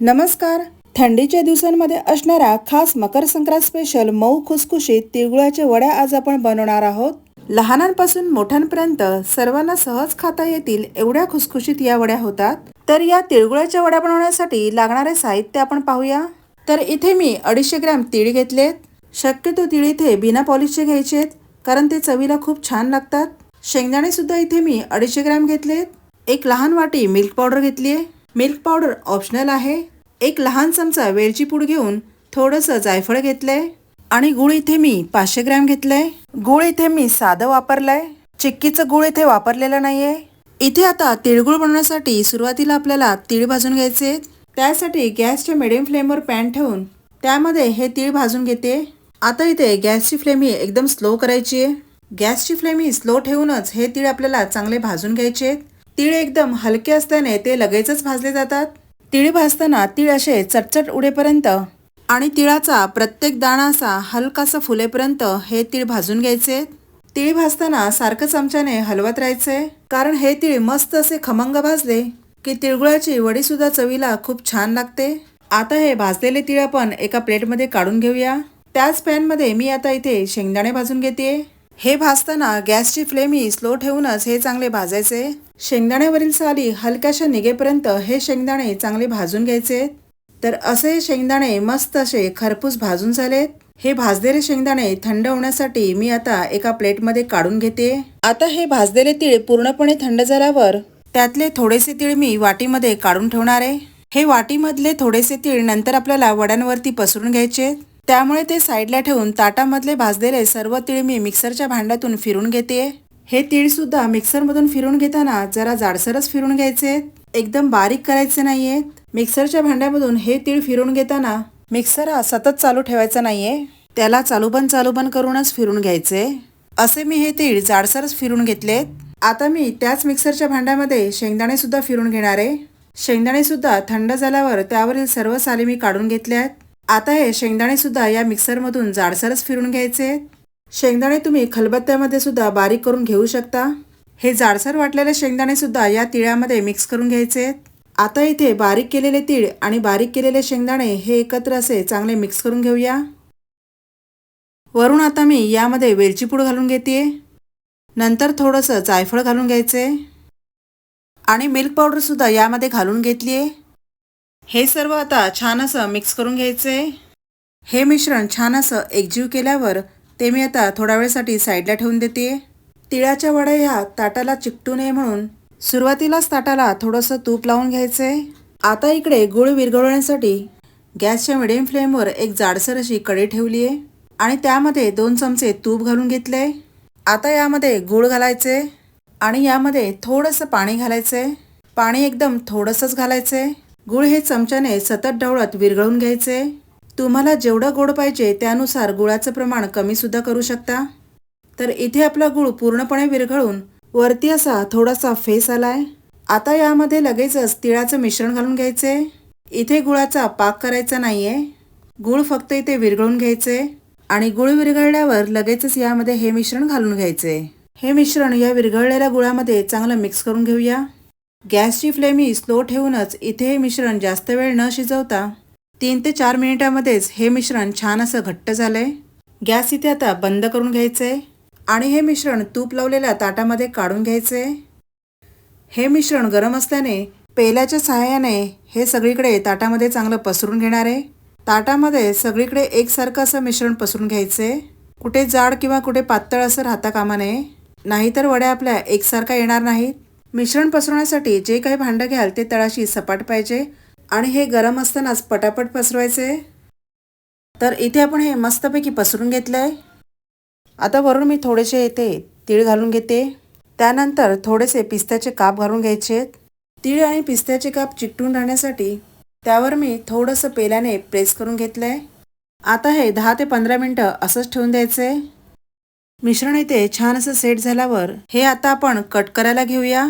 नमस्कार. थंडीच्या दिवसांमध्ये असणारा खास मकर संक्रांत स्पेशल मऊ खुसखुशीत तिळगुळाच्या वड्या आज आपण बनवणार आहोत. लहानांपासून मोठ्यांपर्यंत सर्वांना सहज खाता येतील एवढ्या खुसखुशीत या वड्या होतात. तर या तिळगुळाच्या वड्या बनवण्यासाठी लागणारे साहित्य आपण पाहूया. तर इथे मी अडीचशे ग्रॅम तीळ घेतलेत. शक्यतो तीळ इथे बिना पॉलिशचे घ्यायचेत कारण ते चवीला खूप छान लागतात. शेंगदाणे सुद्धा इथे मी अडीचशे ग्रॅम घेतलेत. एक लहान वाटी मिल्क पावडर घेतली आहे मिल्क पावडर ऑप्शनल आहे. एक लहान चमचा वेलची पूड घेऊन थोडंसं जायफळ घेतलंय आणि गुळ इथे मी पाचशे ग्रॅम घेतलंय. गुळ इथे मी साधं वापरलंय. चिक्कीचं गुळ इथे वापरलेलं नाहीये. इथे आता तिळगुळ बनवण्यासाठी सुरुवातीला आपल्याला तीळ भाजून घ्यायचे. त्यासाठी गॅसच्या मिडियम फ्लेमवर पॅन ठेवून त्यामध्ये हे तीळ भाजून घेते. आता इथे गॅसची फ्लेम ही एकदम स्लो करायची आहे. गॅसची फ्लेम ही स्लो ठेवूनच हे तीळ आपल्याला चांगले भाजून घ्यायचे आहेत. तीळ एकदम हलके असल्याने ते लगेचच भाजले जातात. तीळ भाजताना तीळ असे चटचट उडेपर्यंत आणि तिळाचा प्रत्येक दाणा असा हलकासा फुलेपर्यंत हे तीळ भाजून घ्यायचे. तीळ भाजताना सारखं चमच्याने हलवत राहायचे कारण हे तीळ मस्त असे खमंग भाजले की तिळगुळाची वडीसुद्धा चवीला खूप छान लागते. आता हे भाजलेले तीळ आपण एका प्लेटमध्ये काढून घेऊया. त्याच पॅनमध्ये मी आता इथे शेंगदाणे भाजून घेते हे भाजताना गॅसची फ्लेम ही स्लो ठेवूनच हे चांगले भाजायचे. शेंगदाण्यावरील साली हलक्याशा निघेपर्यंत हे शेंगदाणे चांगले भाजून घ्यायचे. तर असे शेंगदाणे मस्त असे खरपूस भाजून झालेत हे भाजलेले शेंगदाणे थंड होण्यासाठी मी आता एका प्लेटमध्ये काढून घेते. आता हे भाजलेले तीळ पूर्णपणे थंड झाल्यावर त्यातले थोडेसे तीळ मी वाटीमध्ये काढून ठेवणार आहे. हे वाटीमधले थोडेसे तीळ नंतर आपल्याला वड्यांवरती पसरून घ्यायचे. त्यामुळे ते साईडला ठेवून ताटामधले भाजलेले सर्व तीळ मी मिक्सरच्या भांड्यातून फिरून घेते. हे तीळसुद्धा मिक्सरमधून फिरून घेताना जरा जाडसरच फिरून घ्यायचे. एकदम बारीक करायचे नाहीयेत मिक्सरच्या भांड्यामधून हे तीळ फिरून घेताना मिक्सर हा सतत चालू ठेवायचा नाहीये. त्याला चालूबन चालूबन चालू बंद करूनच फिरून घ्यायचे. असे मी हे तीळ जाडसरच फिरून घेतलेत. आता मी त्याच मिक्सरच्या भांड्यामध्ये शेंगदाणे सुद्धा फिरून घेणार आहे. शेंगदाणे सुद्धा थंड झाल्यावर त्यावरील सर्व साली मी काढून घेतले आहेत आता हे शेंगदाणे सुद्धा या मिक्सरमधून जाडसरच फिरून घ्यायचे. शेंगदाणे तुम्ही खलबत्त्यामध्ये सुद्धा बारीक करून घेऊ शकता. हे जाडसर वाटलेले शेंगदाणे सुद्धा या तिळामध्ये मिक्स करून घ्यायचे. आता इथे बारीक केलेले तीळ आणि बारीक केलेले शेंगदाणे हे एकत्र असे चांगले मिक्स करून घेऊया. वरून आता मी यामध्ये वेलची पूड घालून घेते नंतर थोडंसं जायफळ घालून घ्यायचे. आणि मिल्क पावडरसुद्धा यामध्ये घालून घेतली आहे हे सर्व आता छान असं मिक्स करून घ्यायचे. हे मिश्रण छान असं एकजीव केल्यावर ते मी आता थोड्या वेळसाठी साईडला ठेवून देते. तिळाच्या वड्या ह्या ताटाला चिकटू नये म्हणून सुरुवातीलाच ताटाला थोडंसं तूप लावून घ्यायचे. आता इकडे गुळ विरघळवण्यासाठी गॅसच्या मिडियम फ्लेमवर एक जाडसर अशी कढी ठेवली आहे आणि त्यामध्ये दोन चमचे तूप घालून घेतले. आता यामध्ये गूळ घालायचे आणि यामध्ये थोडंसं पाणी घालायचे. पाणी एकदम थोडंसंच घालायचे. गूळ हे चमच्याने सतत ढवळत विरघळून घ्यायचे. तुम्हाला जेवढं गोड पाहिजे त्यानुसार गुळाचं प्रमाण कमीसुद्धा करू शकता. तर इथे आपला गूळ पूर्णपणे विरघळून वरती असा थोडासा फेस आलाय. आता यामध्ये लगेचच तिळाचं मिश्रण घालून घ्यायचे. इथे गुळाचा पाक करायचा नाहीये. गूळ फक्त इथे विरघळून घ्यायचे आणि गुळ विरघळल्यावर लगेचच यामध्ये हे मिश्रण घालून घ्यायचे. हे मिश्रण या विरघळलेल्या गुळामध्ये चांगलं मिक्स करून घेऊया. गॅसची फ्लेम ही स्लो ठेवूनच इथे हे मिश्रण जास्त वेळ न शिजवता तीन ते चार मिनिटामध्येच हे मिश्रण छान असं घट्ट झालं आहे गॅस इथे आता बंद करून घ्यायचे आणि हे मिश्रण तूप लावलेल्या ताटामध्ये काढून घ्यायचे हे मिश्रण गरम असल्याने पेल्याच्या सहाय्याने हे सगळीकडे ताटामध्ये चांगलं पसरून घेणार आहे. ताटामध्ये सगळीकडे एकसारखं असं मिश्रण पसरून घ्यायचे कुठे जाड किंवा कुठे पातळ असं राहता कामा नये. नाहीतर वड्या आपल्या एकसारखा येणार नाहीत. मिश्रण पसरवण्यासाठी जे काही भांडं घ्याल ते तळाशी सपाट पाहिजे. आणि हे गरम असतानाच पटापट पसरवायचे? तर इथे आपण हे मस्तपैकी पसरून घेतलं आहे आता वरून मी थोडेसे इथे तीळ घालून घेते. त्यानंतर थोडेसे पिस्त्याचे काप घालून घ्यायचे. तीळ आणि पिस्त्याचे काप चिकटून राहण्यासाठी त्यावर मी थोडंसं पेल्याने प्रेस करून घेतलं आहे आता हे दहा ते पंधरा मिनटं असंच ठेवून द्यायचे. मिश्रण इथे छान असं सेट झाल्यावर हे आता आपण कट करायला घेऊया.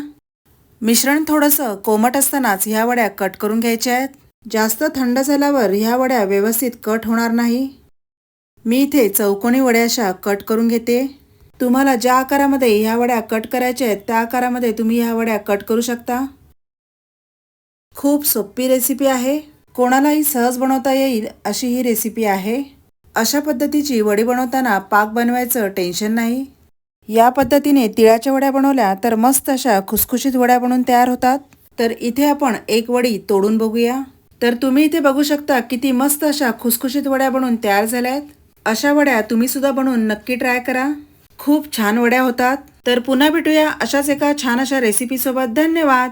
मिश्रण थोडंसं कोमट असतानाच ह्या वड्या कट करून घ्यायच्या आहेत. जास्त थंड झाल्यावर ह्या वड्या व्यवस्थित कट होणार नाही. मी इथे चौकोनी वड्या अशा कट करून घेते. तुम्हाला ज्या आकारामध्ये ह्या वड्या कट करायच्या आहेत त्या आकारामध्ये तुम्ही ह्या वड्या कट करू शकता. खूप सोपी रेसिपी आहे. कोणालाही सहज बनवता येईल अशी ही रेसिपी आहे. अशा पद्धतीची वडी बनवताना पाक बनवायचं टेन्शन नाही. या पद्धतीने तिळाच्या वड्या बनवल्या तर मस्त अशा खुसखुशीत वड्या बनवून तयार होतात. तर इथे आपण एक वडी तोडून बघूया. तर तुम्ही इथे बघू शकता किती मस्त अशा खुसखुशीत वड्या बनवून तयार झाल्यात. अशा वड्या तुम्ही सुद्धा बनवून नक्की ट्राय करा. खूप छान वड्या होतात. तर पुन्हा भेटूया अशाच एका छान अशा रेसिपी सोबत. धन्यवाद!